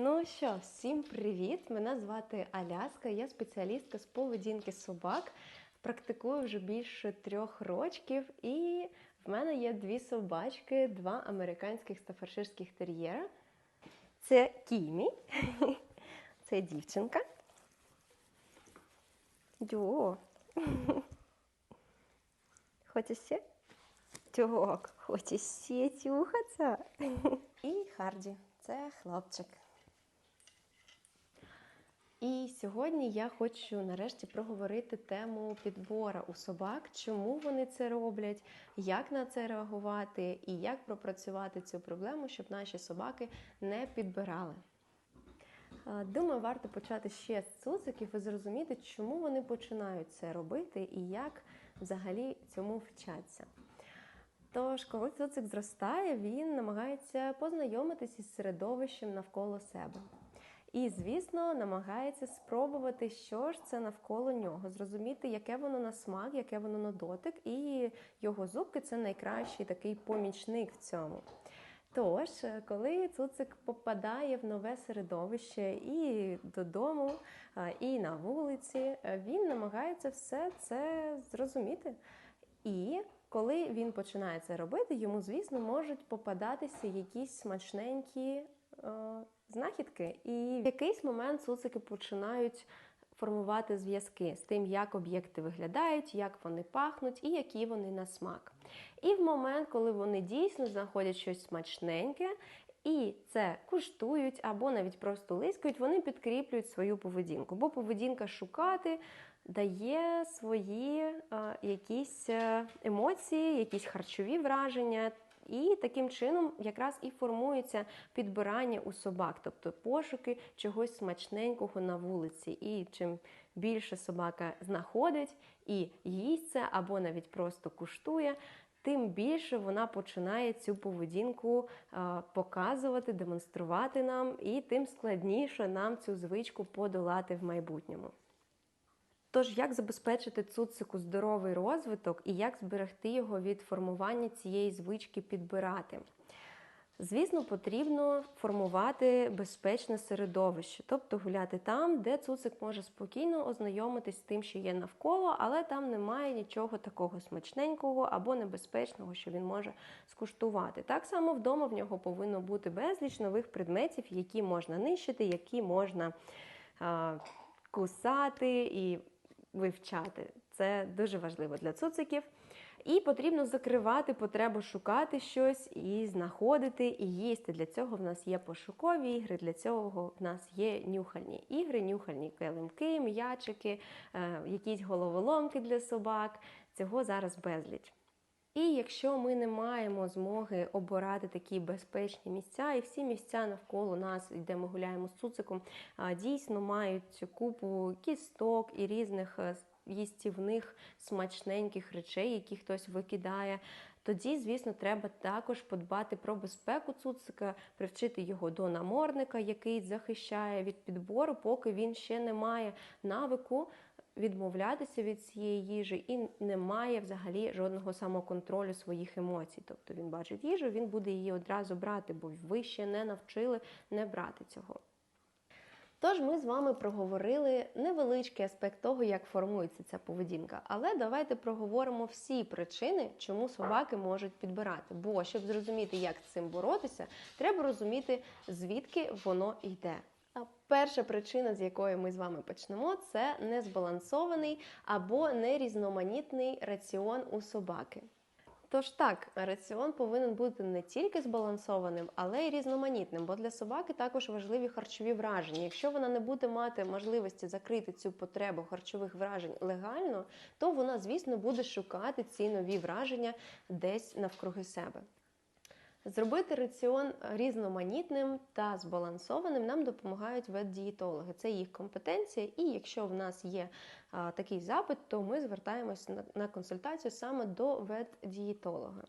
Ну що, всім привіт! Мене звати Аляска, я спеціалістка з поведінки собак. Практикую вже більше трьох років, і в мене є дві собачки, два американських стафарширських тер'єра. Це Кімі, це дівчинка. Дьо. Хочеш ще? Хочеш ще тюхатися? І Харді, це хлопчик. І сьогодні я хочу нарешті проговорити тему підбора у собак, чому вони це роблять, як на це реагувати і як пропрацювати цю проблему, щоб наші собаки не підбирали. Думаю, варто почати ще з цуциків і зрозуміти, чому вони починають це робити і як взагалі цьому вчаться. Тож, коли цуцик зростає, він намагається познайомитися із середовищем навколо себе. І, звісно, намагається спробувати, що ж це навколо нього, зрозуміти, яке воно на смак, яке воно на дотик, і його зубки це найкращий такий помічник в цьому. Тож, коли цуцик попадає в нове середовище і додому, і на вулиці, він намагається все це зрозуміти. І коли він починає це робити, йому, звісно, можуть попадатися якісь смачненькі знахідки. І в якийсь момент цуцики починають формувати зв'язки з тим, як об'єкти виглядають, як вони пахнуть і які вони на смак. І в момент, коли вони дійсно знаходять щось смачненьке. І це куштують або навіть просто лискають, вони підкріплюють свою поведінку. Бо поведінка шукати дає свої е, якісь емоції, якісь харчові враження. І таким чином якраз і формується підбирання у собак, тобто пошуки чогось смачненького на вулиці. І чим більше собака знаходить і їсть це, або навіть просто куштує, тим більше вона починає цю поведінку показувати, демонструвати нам, і тим складніше нам цю звичку подолати в майбутньому. Тож, як забезпечити цуцику здоровий розвиток і як зберегти його від формування цієї звички підбирати? Звісно, потрібно формувати безпечне середовище, тобто гуляти там, де цуцик може спокійно ознайомитись з тим, що є навколо, але там немає нічого такого смачненького або небезпечного, що він може скуштувати. Так само вдома в нього повинно бути безліч нових предметів, які можна нищити, які можна а, кусати і вивчати. Це дуже важливо для цуциків. І потрібно закривати потребу шукати щось і знаходити, і їсти. Для цього в нас є пошукові ігри, для цього в нас є нюхальні ігри, нюхальні килимки, м'ячики, е, якісь головоломки для собак. Цього зараз безліч. І якщо ми не маємо змоги обирати такі безпечні місця, і всі місця навколо нас, де ми гуляємо з цуциком, дійсно мають купу кісток і різних е, їстівних смачненьких речей, які хтось викидає. Тоді, звісно, треба також подбати про безпеку цуцика, привчити його до намордника, який захищає від підбору, поки він ще не має навику відмовлятися від цієї їжі і не має взагалі жодного самоконтролю своїх емоцій. Тобто він бачить їжу, він буде її одразу брати, бо ви ще не навчили не брати цього. Тож ми з вами проговорили невеличкий аспект того, як формується ця поведінка. Але давайте проговоримо всі причини, чому собаки можуть підбирати. Бо щоб зрозуміти, як з цим боротися, треба розуміти, звідки воно йде. Перша причина, з якої ми з вами почнемо, це незбалансований або нерізноманітний раціон у собаки. Тож так, раціон повинен бути не тільки збалансованим, але й різноманітним, бо для собаки також важливі харчові враження. Якщо вона не буде мати можливості закрити цю потребу харчових вражень легально, то вона, звісно, буде шукати ці нові враження десь навкруги себе. Зробити раціон різноманітним та збалансованим нам допомагають ветдієтологи. Це їх компетенція, і якщо в нас є такий запит, то ми звертаємось на, на консультацію саме до ветдієтолога.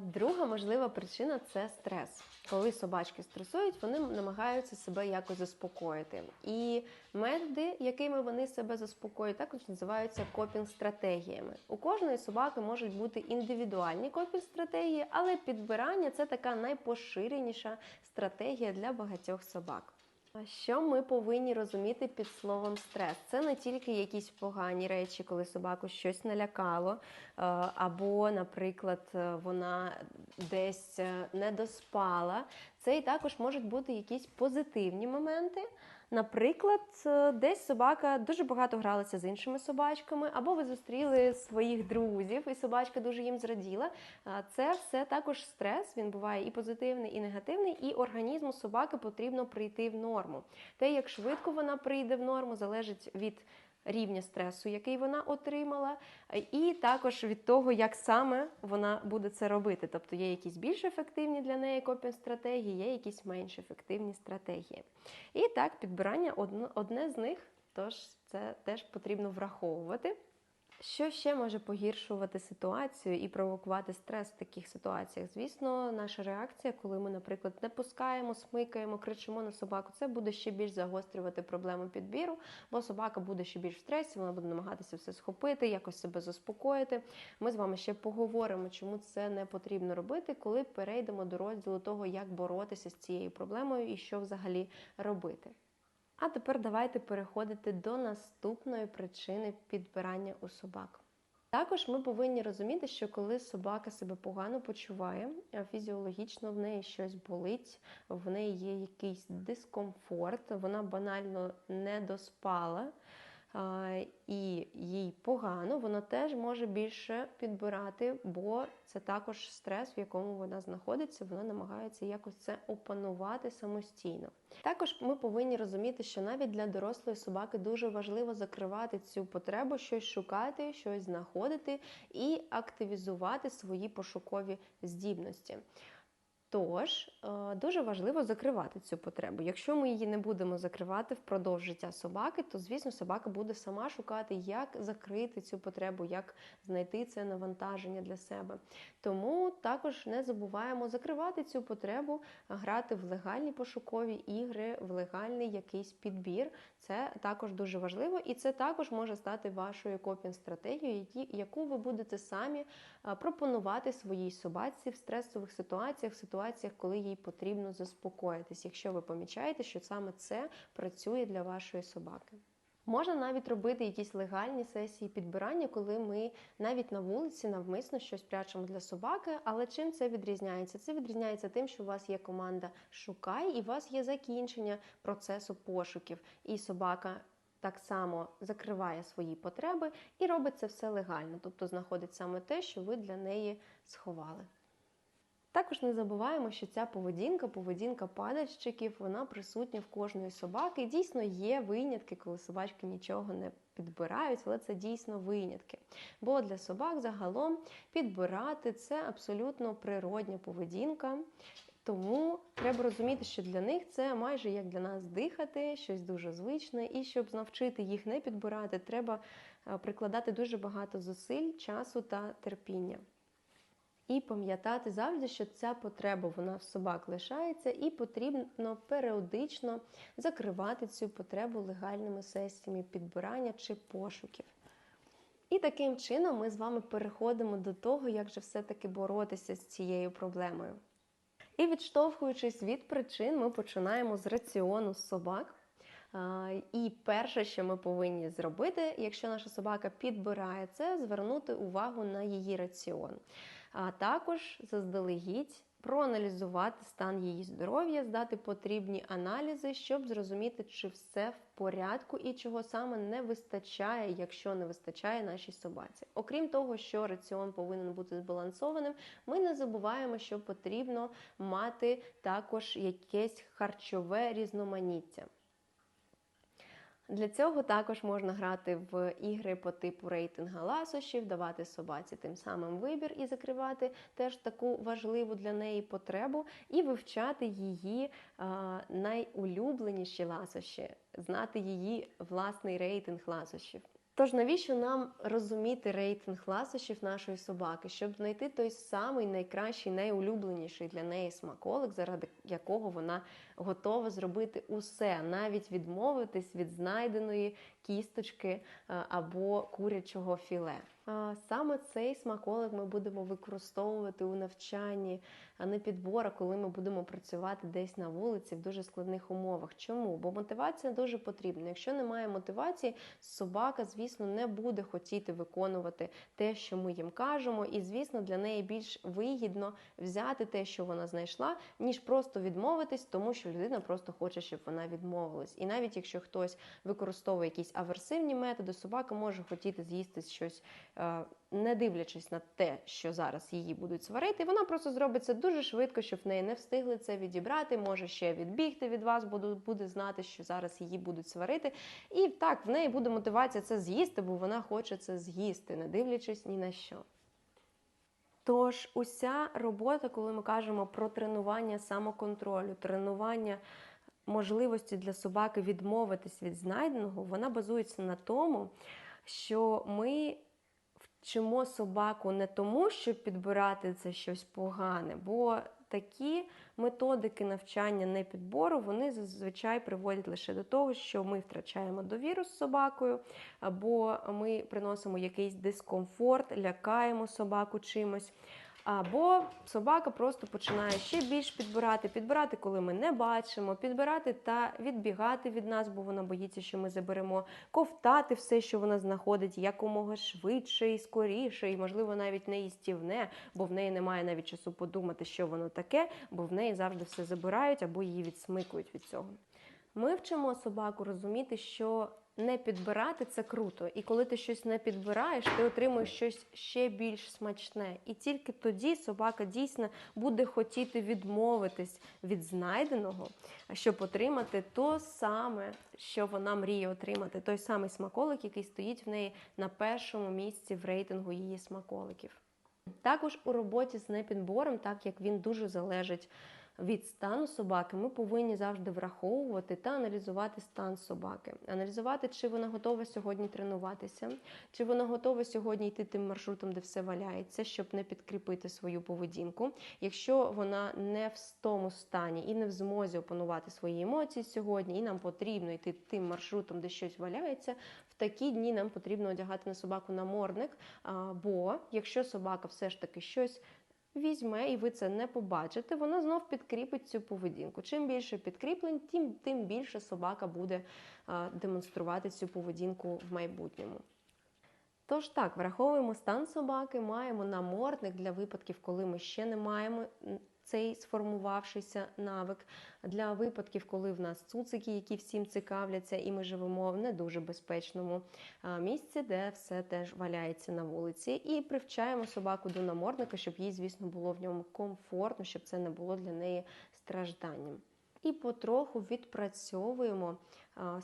Друга можлива причина це стрес. Коли собачки стресують, вони намагаються себе якось заспокоїти. І методи, якими вони себе заспокоюють, також називаються копінг-стратегіями. У кожної собаки можуть бути індивідуальні копінг-стратегії, але підбирання це така найпоширеніша стратегія для багатьох собак. Що ми повинні розуміти під словом стрес? Це не тільки якісь погані речі, коли собаку щось налякало, е, або, наприклад, е, вона десь е, не доспала. Це і також можуть бути якісь позитивні моменти. Наприклад, десь собака дуже багато гралася з іншими собачками, або ви зустріли своїх друзів, і собачка дуже їм зраділа. Це все також стрес. Він буває і позитивний, і негативний, і організму собаки потрібно прийти в норму. Те, як швидко вона прийде в норму, залежить від рівня стресу, який вона отримала, і також від того, як саме вона буде це робити. Тобто є якісь більш ефективні для неї копінг-стратегії, є якісь менш ефективні стратегії. І так, підбирання одне з них, тож це теж потрібно враховувати. Що ще може погіршувати ситуацію і провокувати стрес в таких ситуаціях? Звісно, наша реакція, коли ми, наприклад, не пускаємо, смикаємо, кричимо на собаку, це буде ще більш загострювати проблему підбіру, бо собака буде ще більш в стресі, вона буде намагатися все схопити, якось себе заспокоїти. Ми з вами ще поговоримо, чому це не потрібно робити, коли перейдемо до розділу того, як боротися з цією проблемою і що взагалі робити. А тепер давайте переходити до наступної причини підбирання у собак. Також ми повинні розуміти, що коли собака себе погано почуває, фізіологічно в неї щось болить, в неї є якийсь дискомфорт, вона банально не доспала і їй погано, вона теж може більше підбирати, бо це також стрес, в якому вона знаходиться, вона намагається якось це опанувати самостійно. Також ми повинні розуміти, що навіть для дорослої собаки дуже важливо закривати цю потребу, щось шукати, щось знаходити і активізувати свої пошукові здібності. Тож е, дуже важливо закривати цю потребу. Якщо ми її не будемо закривати впродовж життя собаки, то звісно собака буде сама шукати, як закрити цю потребу, як знайти це навантаження для себе. Тому також не забуваємо закривати цю потребу, грати в легальні пошукові ігри, в легальний якийсь підбір. Це також дуже важливо, і це також може стати вашою копінг-стратегією, яку ви будете самі пропонувати своїй собаці в стресових ситуаціях, в ситуаціях, коли їй потрібно заспокоїтись, якщо ви помічаєте, що саме це працює для вашої собаки. Можна навіть робити якісь легальні сесії підбирання, коли ми навіть на вулиці навмисно щось прячемо для собаки. Але чим це відрізняється? Це відрізняється тим, що у вас є команда Шукай і у вас є закінчення процесу пошуків, і собака. Так само закриває свої потреби і робить це все легально, тобто знаходить саме те, що ви для неї сховали. Також не забуваємо, що ця поведінка, поведінка падальщиків, вона присутня в кожної собаки. Дійсно, є винятки, коли собачки нічого не підбирають, але це дійсно винятки. Бо для собак загалом підбирати це абсолютно природня поведінка. Тому треба розуміти, що для них це майже як для нас дихати, щось дуже звичне, і щоб навчити їх не підбирати, треба прикладати дуже багато зусиль, часу та терпіння. І пам'ятати завжди, що ця потреба вона в собак лишається, і потрібно періодично закривати цю потребу легальними сесіями підбирання чи пошуків. І таким чином ми з вами переходимо до того, як же все-таки боротися з цією проблемою. І відштовхуючись від причин, ми починаємо з раціону собак. І перше, що ми повинні зробити, якщо наша собака підбирає це, звернути увагу на її раціон а також заздалегідь проаналізувати стан її здоров'я, здати потрібні аналізи, щоб зрозуміти, чи все в порядку і чого саме не вистачає, якщо не вистачає нашій собаці. Окрім того, що раціон повинен бути збалансованим, ми не забуваємо, що потрібно мати також якесь харчове різноманіття. Для цього також можна грати в ігри по типу рейтинга ласощів, давати собаці тим самим вибір і закривати теж таку важливу для неї потребу, і вивчати її а, найулюбленіші ласощі, знати її власний рейтинг ласощів. Тож навіщо нам розуміти рейтинг ласощів нашої собаки, щоб знайти той самий найкращий, найулюбленіший для неї смаколик, заради якого вона готова зробити усе, навіть відмовитись від знайденої кісточки е, або курячого філе. Саме цей смаколик ми будемо використовувати у навчанні, а не підбора, коли ми будемо працювати десь на вулиці в дуже складних умовах. Чому? Бо мотивація дуже потрібна. Якщо немає мотивації, собака, звісно, не буде хотіти виконувати те, що ми їм кажемо, і, звісно, для неї більш вигідно взяти те, що вона знайшла, ніж просто відмовитись, тому що людина просто хоче, щоб вона відмовилась. І навіть якщо хтось використовує якісь аверсивні методи, собака може хотіти з'їсти щось. Е, не дивлячись на те, що зараз її будуть сварити, вона просто зробить це дуже швидко, щоб в неї не встигли це відібрати, може ще відбігти від вас, буде знати, що зараз її будуть сварити. І так, в неї буде мотивація це з'їсти, бо вона хоче це з'їсти, не дивлячись ні на що. Тож, уся робота, коли ми кажемо про тренування самоконтролю, тренування можливості для собаки відмовитись від знайденого, вона базується на тому, що ми вчимо собаку не тому, щоб підбирати це щось погане, бо такі методики навчання не підбору вони зазвичай приводять лише до того, що ми втрачаємо довіру з собакою, або ми приносимо якийсь дискомфорт, лякаємо собаку чимось. Або собака просто починає ще більш підбирати, підбирати, коли ми не бачимо, підбирати та відбігати від нас, бо вона боїться, що ми заберемо, ковтати все, що вона знаходить, якомога швидше і скоріше, і, можливо, навіть не їстівне, бо в неї немає навіть часу подумати, що воно таке, бо в неї завжди все забирають або її відсмикують від цього. Ми вчимо собаку розуміти, що не підбирати це круто. І коли ти щось не підбираєш, ти отримуєш щось ще більш смачне. І тільки тоді собака дійсно буде хотіти відмовитись від знайденого, щоб отримати то саме, що вона мріє отримати, той самий смаколик, який стоїть в неї на першому місці в рейтингу її смаколиків. Також у роботі з непідбором, так як він дуже залежить від стану собаки, ми повинні завжди враховувати та аналізувати стан собаки, аналізувати, чи вона готова сьогодні тренуватися, чи вона готова сьогодні йти тим маршрутом, де все валяється, щоб не підкріпити свою поведінку. Якщо вона не в тому стані і не в змозі опанувати свої емоції сьогодні, і нам потрібно йти тим маршрутом, де щось валяється. В такі дні нам потрібно одягати на собаку намордник, бо якщо собака все ж таки щось візьме, і ви це не побачите, воно знов підкріпить цю поведінку. Чим більше підкріплень, тим, тим більше собака буде демонструвати цю поведінку в майбутньому. Тож так, враховуємо стан собаки, маємо намордник для випадків, коли ми ще не маємо цей сформувавшийся навик для випадків, коли в нас цуцики, які всім цікавляться, і ми живемо в не дуже безпечному місці, де все теж валяється на вулиці, і привчаємо собаку до намордника, щоб їй, звісно, було в ньому комфортно, щоб це не було для неї стражданням. І потроху відпрацьовуємо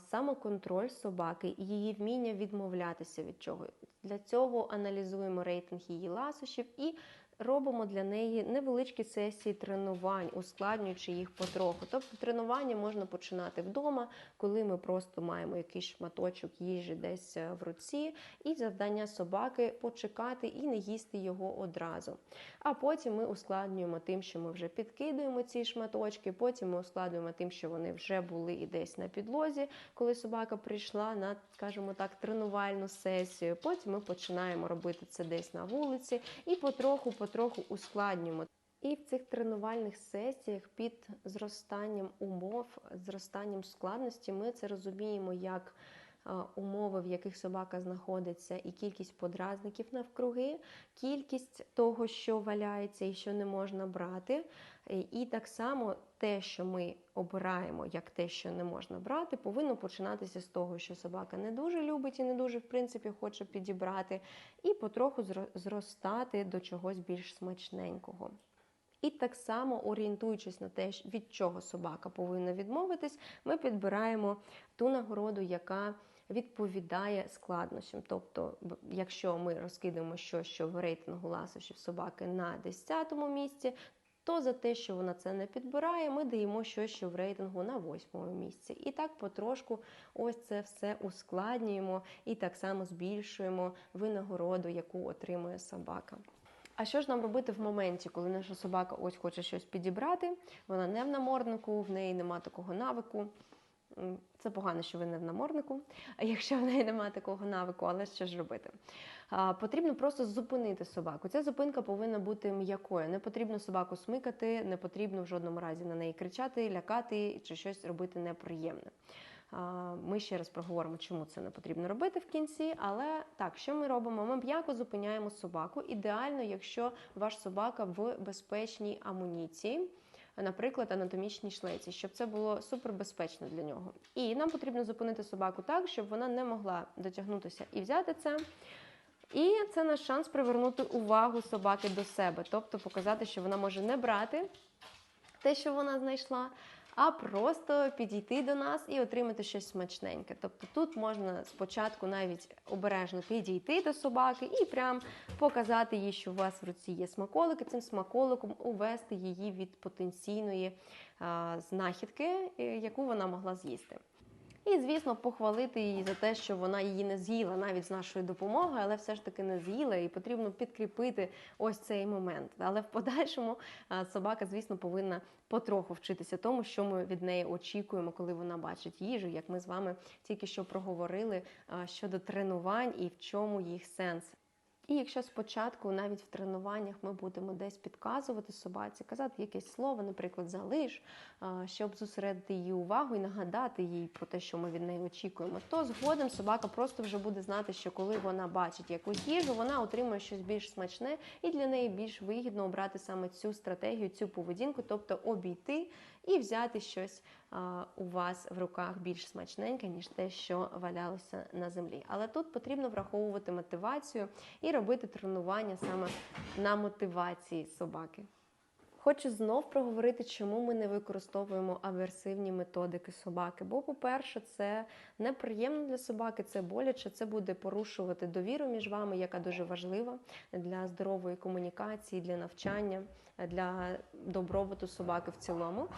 самоконтроль собаки і її вміння відмовлятися від чого. Для цього аналізуємо рейтинг її ласощів і робимо для неї невеличкі сесії тренувань, ускладнюючи їх потроху. Тобто тренування можна починати вдома, коли ми просто маємо якийсь шматочок їжі десь е, в руці, і завдання собаки почекати і не їсти його одразу. А потім ми ускладнюємо тим, що ми вже підкидуємо ці шматочки, потім ми ускладнюємо тим, що вони вже були і десь на підлозі, коли собака прийшла на, скажімо так, тренувальну сесію. Потім ми починаємо робити це десь на вулиці і потроху потроху ускладнюємо. І в цих тренувальних сесіях під зростанням умов, зростанням складності, ми це розуміємо як умови, в яких собака знаходиться, і кількість подразників навкруги, кількість того, що валяється і що не можна брати. І так само те, що ми обираємо як те, що не можна брати, повинно починатися з того, що собака не дуже любить і не дуже, в принципі, хоче підібрати, і потроху зростати до чогось більш смачненького. І так само, орієнтуючись на те, від чого собака повинна відмовитись, ми підбираємо ту нагороду, яка відповідає складнощам. Тобто, якщо ми розкидаємо щось, що в рейтингу ласощів собаки на 10 місці, то за те, що вона це не підбирає, ми даємо щось що в рейтингу на восьмому місці. І так потрошку ось це все ускладнюємо і так само збільшуємо винагороду, яку отримує собака. А що ж нам робити в моменті, коли наша собака ось хоче щось підібрати? Вона не в наморднику, в неї нема такого навику. Це погано, що ви не в наморднику, а якщо в неї немає такого навику, але що ж робити? Потрібно просто зупинити собаку. Ця зупинка повинна бути м'якою. Не потрібно собаку смикати, не потрібно в жодному разі на неї кричати, лякати чи щось робити неприємне. Ми ще раз проговоримо, чому це не потрібно робити в кінці. Але так, що ми робимо? Ми м'яко зупиняємо собаку. Ідеально, якщо ваш собака в безпечній амуніції наприклад, анатомічні шлейці, щоб це було супербезпечно для нього. І нам потрібно зупинити собаку так, щоб вона не могла дотягнутися і взяти це. І це наш шанс привернути увагу собаки до себе, тобто показати, що вона може не брати те, що вона знайшла, а просто підійти до нас і отримати щось смачненьке. Тобто тут можна спочатку навіть обережно підійти до собаки і прям показати їй, що у вас в руці є смаколик, і цим смаколиком увести її від потенційної знахідки, е, яку вона могла з'їсти. І, звісно, похвалити її за те, що вона її не з'їла навіть з нашою допомогою, але все ж таки не з'їла, і потрібно підкріпити ось цей момент. Але в подальшому собака, звісно, повинна потроху вчитися тому, що ми від неї очікуємо, коли вона бачить їжу, як ми з вами тільки що проговорили щодо тренувань і в чому їх сенс. І якщо спочатку, навіть в тренуваннях, ми будемо десь підказувати собаці, казати якесь слово, наприклад, залиш, щоб зосередити її увагу і нагадати їй про те, що ми від неї очікуємо, то згодом собака просто вже буде знати, що коли вона бачить якусь їжу, вона отримує щось більш смачне, і для неї більш вигідно обрати саме цю стратегію, цю поведінку, тобто обійти і взяти щось у вас в руках більш смачненьке, ніж те, що валялося на землі. Але тут потрібно враховувати мотивацію і робити тренування саме на мотивації собаки. Хочу знов проговорити, чому ми не використовуємо аверсивні методики собаки. Бо, по-перше, це неприємно для собаки, це боляче, це буде порушувати довіру між вами, яка дуже важлива для здорової комунікації, для навчання, для добробуту собаки в цілому.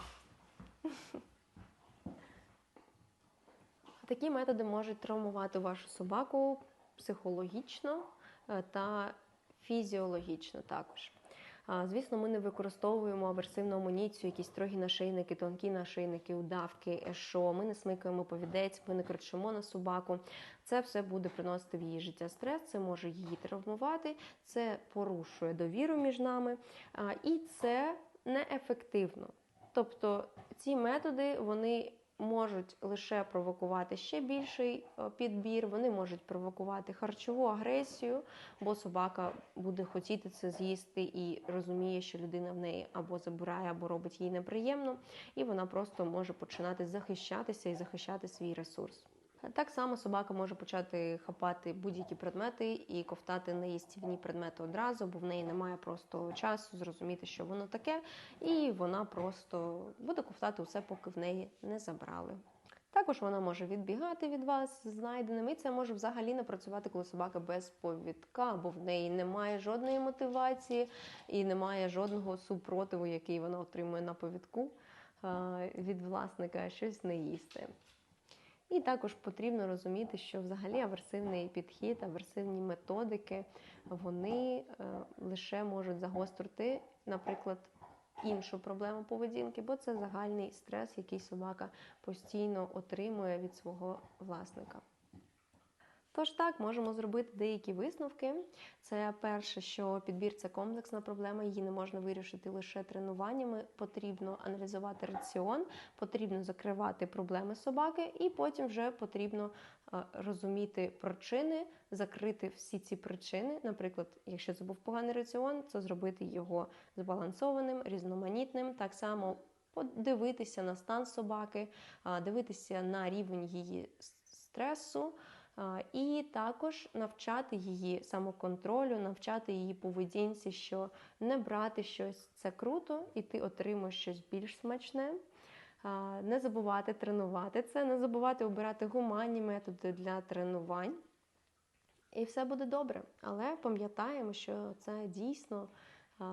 Такі методи можуть травмувати вашу собаку психологічно е, та фізіологічно також. Звісно, ми не використовуємо аверсивну амуніцію, якісь строгі нашийники, тонкі нашийники, удавки, ешо. Ми не смикаємо повідець, ми не кричимо на собаку. Це все буде приносити в її життя стрес, це може її травмувати, це порушує довіру між нами, і це неефективно. Тобто ці методи вони можуть лише провокувати ще більший е, підбір, вони можуть провокувати харчову агресію, бо собака буде хотіти це з'їсти і розуміє, що людина в неї або забирає, або робить їй неприємно, і вона просто може починати захищатися і захищати свій ресурс. Так само собака може почати хапати будь-які предмети і ковтати неїстівні предмети одразу, бо в неї немає просто часу зрозуміти, що воно таке, і вона просто буде ковтати усе, поки в неї не забрали. Також вона може відбігати від вас знайденим, і це може взагалі не працювати, коли собака без повідка, бо в неї немає жодної мотивації і немає жодного супротиву, який вона отримує на повідку від власника щось не їсти. І також потрібно розуміти, що взагалі аверсивний підхід, аверсивні методики, вони е, лише можуть загострити, наприклад, іншу проблему поведінки, бо це загальний стрес, який собака постійно отримує від свого власника. Тож так, можемо зробити деякі висновки. Це перше, що підбір це комплексна проблема, її не можна вирішити лише тренуваннями. Потрібно аналізувати раціон, потрібно закривати проблеми собаки, і потім вже потрібно е, розуміти причини, закрити всі ці причини. Наприклад, якщо це був поганий раціон, це зробити його збалансованим, різноманітним. Так само подивитися на стан собаки, дивитися на рівень її стресу. І також навчати її самоконтролю, навчати її поведінці, що не брати щось це круто, і ти отримуєш щось більш смачне. Не забувати тренувати це, не забувати обирати гуманні методи для тренувань. І все буде добре. Але пам'ятаємо, що це дійсно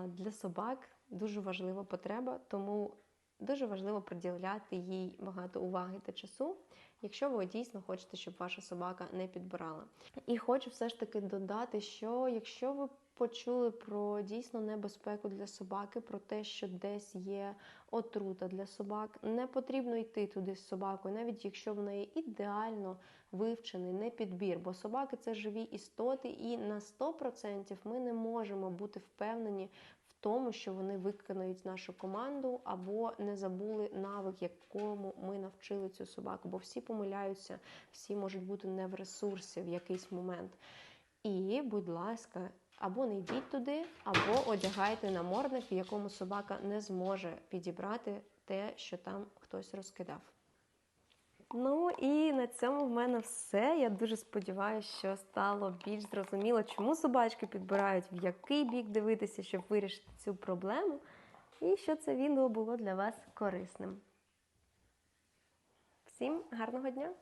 для собак дуже важлива потреба, тому дуже важливо приділяти їй багато уваги та часу, якщо ви дійсно хочете, щоб ваша собака не підбирала. І хочу все ж таки додати, що якщо ви почули про дійсно небезпеку для собаки, про те, що десь є отрута для собак, не потрібно йти туди з собакою, навіть якщо в неї ідеально вивчений не підбір, бо собаки це живі істоти, і на 100% ми не можемо бути впевнені тому, що вони виконають нашу команду або не забули навик, якому ми навчили цю собаку. Бо всі помиляються, всі можуть бути не в ресурсі в якийсь момент. І, будь ласка, або не йдіть туди, або одягайте намордник, в якому собака не зможе підібрати те, що там хтось розкидав. Ну і на цьому в мене все. Я дуже сподіваюся, що стало більш зрозуміло, чому собачки підбирають, в який бік дивитися, щоб вирішити цю проблему, і що це відео було для вас корисним. Всім гарного дня!